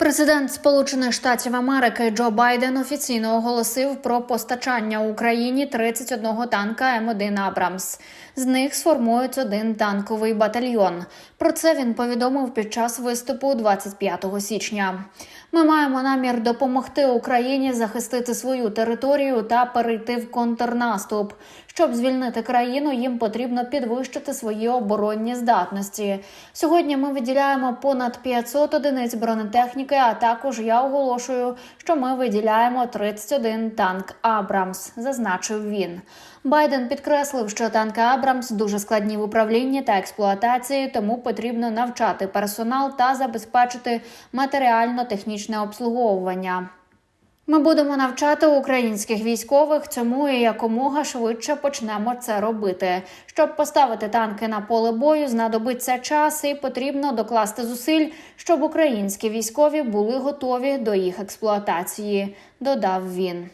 Президент Сполучених Штатів Америки Джо Байден офіційно оголосив про постачання Україні 31 танка М1 Абрамс. З них сформують один танковий батальйон. Про це він повідомив під час виступу 25 січня. Ми маємо намір допомогти Україні захистити свою територію та перейти в контрнаступ. Щоб звільнити країну, їм потрібно підвищити свої оборонні здатності. Сьогодні ми виділяємо понад 500 одиниць бронетехніки. А також я оголошую, що ми виділяємо 31 танк Абрамс, зазначив він. Байден підкреслив, що танки Абрамс дуже складні в управлінні та експлуатації, тому потрібно навчати персонал та забезпечити матеріально-технічне обслуговування. Ми будемо навчати українських військових цьому і якомога швидше почнемо це робити. Щоб поставити танки на поле бою, знадобиться час і потрібно докласти зусиль, щоб українські військові були готові до їх експлуатації, додав він.